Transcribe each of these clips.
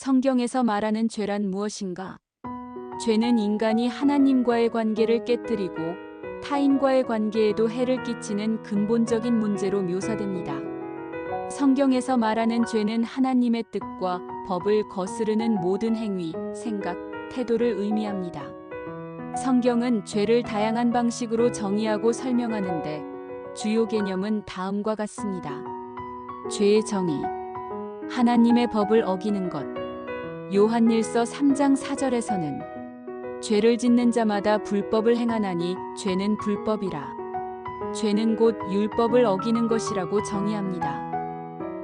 성경에서 말하는 죄란 무엇인가? 죄는 인간이 하나님과의 관계를 깨뜨리고 타인과의 관계에도 해를 끼치는 근본적인 문제로 묘사됩니다. 성경에서 말하는 죄는 하나님의 뜻과 법을 거스르는 모든 행위, 생각, 태도를 의미합니다. 성경은 죄를 다양한 방식으로 정의하고 설명하는데 주요 개념은 다음과 같습니다. 죄의 정의. 하나님의 법을 어기는 것. 요한일서 3장 4절에서는 죄를 짓는 자마다 불법을 행하나니 죄는 불법이라. 죄는 곧 율법을 어기는 것이라고 정의합니다.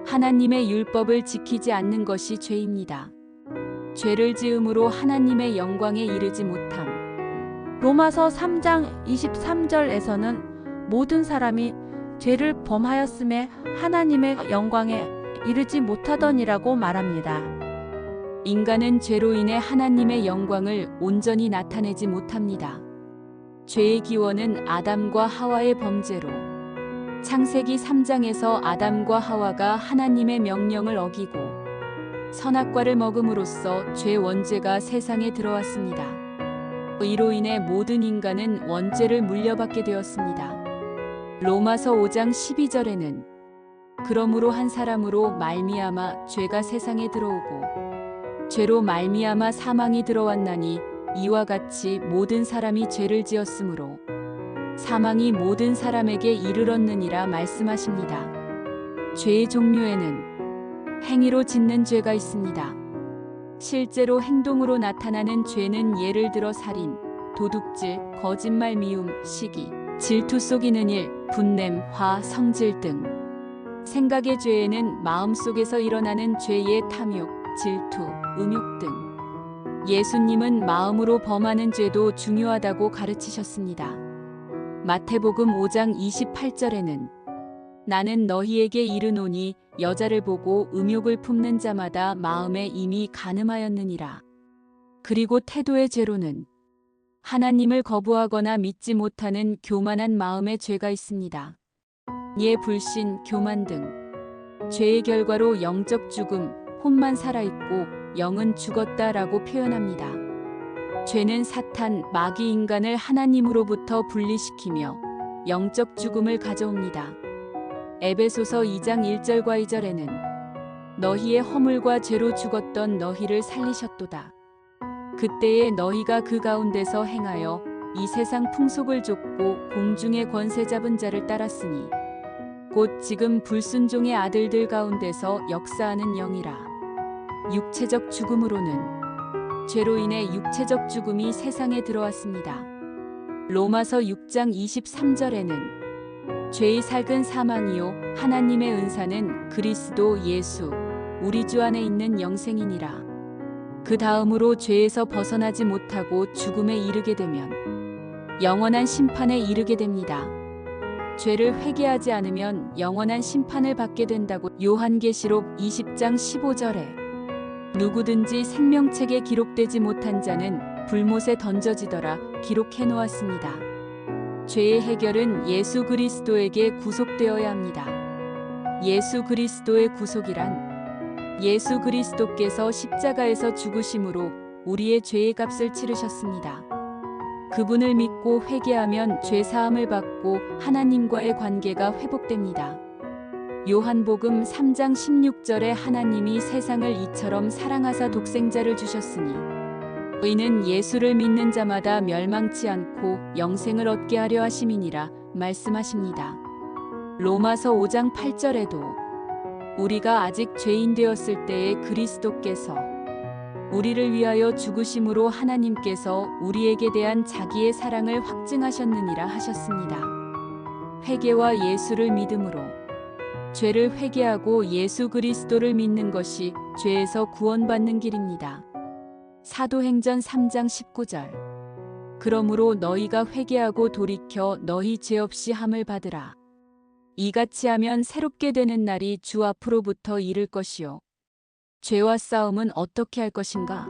하나님의 율법을 지키지 않는 것이 죄입니다. 죄를 지음으로 하나님의 영광에 이르지 못함. 로마서 3장 23절에서는 모든 사람이 죄를 범하였음에 하나님의 영광에 이르지 못하더니라고 말합니다. 인간은 죄로 인해 하나님의 영광을 온전히 나타내지 못합니다. 죄의 기원은 아담과 하와의 범죄로 창세기 3장에서 아담과 하와가 하나님의 명령을 어기고 선악과를 먹음으로써 죄 원죄가 세상에 들어왔습니다. 이로 인해 모든 인간은 원죄를 물려받게 되었습니다. 로마서 5장 12절에는 그러므로 한 사람으로 말미암아 죄가 세상에 들어오고 죄로 말미암아 사망이 들어왔나니 이와 같이 모든 사람이 죄를 지었으므로 사망이 모든 사람에게 이르렀느니라 말씀하십니다. 죄의 종류에는 행위로 짓는 죄가 있습니다. 실제로 행동으로 나타나는 죄는 예를 들어 살인, 도둑질, 거짓말 미움, 시기, 질투 속이는 일, 분냄, 화, 성질 등. 생각의 죄에는 마음속에서 일어나는 죄의 탐욕, 질투, 음욕 등. 예수님은 마음으로 범하는 죄도 중요하다고 가르치셨습니다. 마태복음 5장 28절에는 나는 너희에게 이르노니 여자를 보고 음욕을 품는 자마다 마음에 이미 간음하였느니라. 그리고 태도의 죄로는 하나님을 거부하거나 믿지 못하는 교만한 마음의 죄가 있습니다. 예 불신, 교만 등 죄의 결과로 영적 죽음, 혼만 살아있고 영은 죽었다라고 표현합니다. 죄는 사탄, 마귀 인간을 하나님으로부터 분리시키며 영적 죽음을 가져옵니다. 에베소서 2장 1절과 2절에는 너희의 허물과 죄로 죽었던 너희를 살리셨도다. 그때에 너희가 그 가운데서 행하여 이 세상 풍속을 쫓고 공중의 권세 잡은 자를 따랐으니 곧 지금 불순종의 아들들 가운데서 역사하는 영이라. 육체적 죽음으로는 죄로 인해 육체적 죽음이 세상에 들어왔습니다. 로마서 6장 23절에는 죄의 살근 사망이요 하나님의 은사는 그리스도 예수 우리 주 안에 있는 영생이니라. 그 다음으로 죄에서 벗어나지 못하고 죽음에 이르게 되면 영원한 심판에 이르게 됩니다. 죄를 회개하지 않으면 영원한 심판을 받게 된다고 요한계시록 20장 15절에 누구든지 생명책에 기록되지 못한 자는 불못에 던져지더라 기록해 놓았습니다. 죄의 해결은 예수 그리스도에게 구속되어야 합니다. 예수 그리스도의 구속이란 예수 그리스도께서 십자가에서 죽으심으로 우리의 죄의 값을 치르셨습니다. 그분을 믿고 회개하면 죄 사함을 받고 하나님과의 관계가 회복됩니다. 요한복음 3장 16절에 하나님이 세상을 이처럼 사랑하사 독생자를 주셨으니 의는 예수를 믿는 자마다 멸망치 않고 영생을 얻게 하려 하심이니라 말씀하십니다. 로마서 5장 8절에도 우리가 아직 죄인 되었을 때에 그리스도께서 우리를 위하여 죽으심으로 하나님께서 우리에게 대한 자기의 사랑을 확증하셨느니라 하셨습니다. 회개와 예수를 믿음으로 죄를 회개하고 예수 그리스도를 믿는 것이 죄에서 구원받는 길입니다. 사도행전 3장 19절. 그러므로 너희가 회개하고 돌이켜 너희 죄 없이 함을 받으라. 이같이 하면 새롭게 되는 날이 주 앞으로부터 이를 것이요. 죄와 싸움은 어떻게 할 것인가?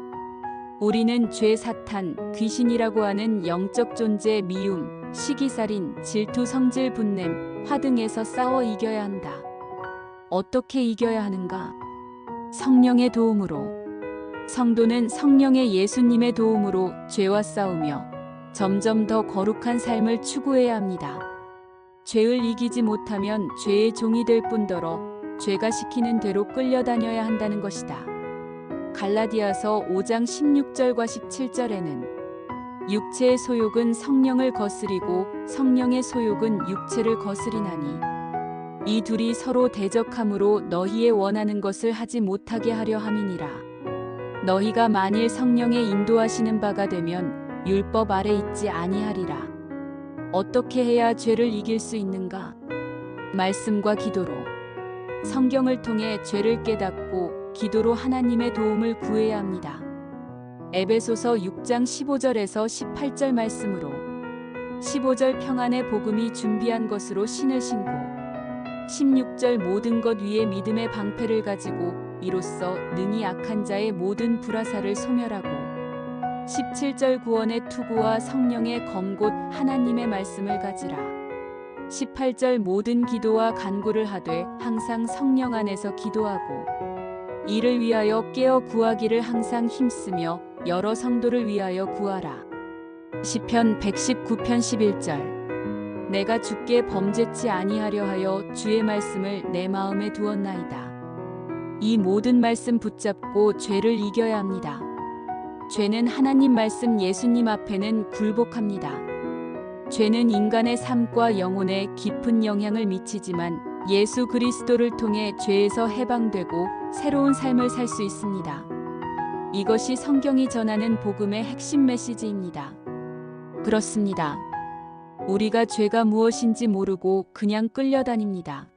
우리는 죄 사탄, 귀신이라고 하는 영적 존재 미움, 시기살인, 질투 성질 분냄, 화 등에서 싸워 이겨야 한다. 어떻게 이겨야 하는가? 성령의 도움으로 성도는 성령의 예수님의 도움으로 죄와 싸우며 점점 더 거룩한 삶을 추구해야 합니다. 죄를 이기지 못하면 죄의 종이 될 뿐더러 죄가 시키는 대로 끌려다녀야 한다는 것이다. 갈라디아서 5장 16절과 17절에는 육체의 소욕은 성령을 거스리고 성령의 소욕은 육체를 거스리나니 이 둘이 서로 대적함으로 너희의 원하는 것을 하지 못하게 하려 함이니라. 너희가 만일 성령의 인도하시는 바가 되면 율법 아래 있지 아니하리라. 어떻게 해야 죄를 이길 수 있는가? 말씀과 기도로. 성경을 통해 죄를 깨닫고 기도로 하나님의 도움을 구해야 합니다. 에베소서 6장 15절에서 18절 말씀으로 15절 평안의 복음이 준비한 것으로 신을 신고 16절 모든 것 위에 믿음의 방패를 가지고 이로써 능히 악한 자의 모든 불화사를 소멸하고 17절 구원의 투구와 성령의 검곧 하나님의 말씀을 가지라 18절 모든 기도와 간구를 하되 항상 성령 안에서 기도하고 이를 위하여 깨어 구하기를 항상 힘쓰며 여러 성도를 위하여 구하라 시편 119편 11절 내가 주께 범죄치 아니하려 하여 주의 말씀을 내 마음에 두었나이다. 이 모든 말씀 붙잡고 죄를 이겨야 합니다. 죄는 하나님 말씀 예수님 앞에는 굴복합니다. 죄는 인간의 삶과 영혼에 깊은 영향을 미치지만 예수 그리스도를 통해 죄에서 해방되고 새로운 삶을 살 수 있습니다. 이것이 성경이 전하는 복음의 핵심 메시지입니다. 그렇습니다. 우리가 죄가 무엇인지 모르고 그냥 끌려다닙니다.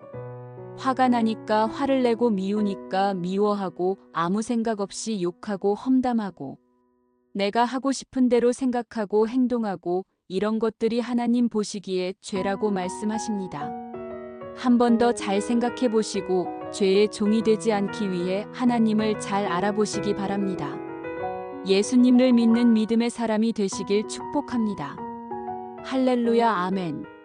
화가 나니까 화를 내고 미우니까 미워하고 아무 생각 없이 욕하고 험담하고 내가 하고 싶은 대로 생각하고 행동하고 이런 것들이 하나님 보시기에 죄라고 말씀하십니다. 한 번 더 잘 생각해 보시고 죄의 종이 되지 않기 위해 하나님을 잘 알아보시기 바랍니다. 예수님을 믿는 믿음의 사람이 되시길 축복합니다. 할렐루야 아멘.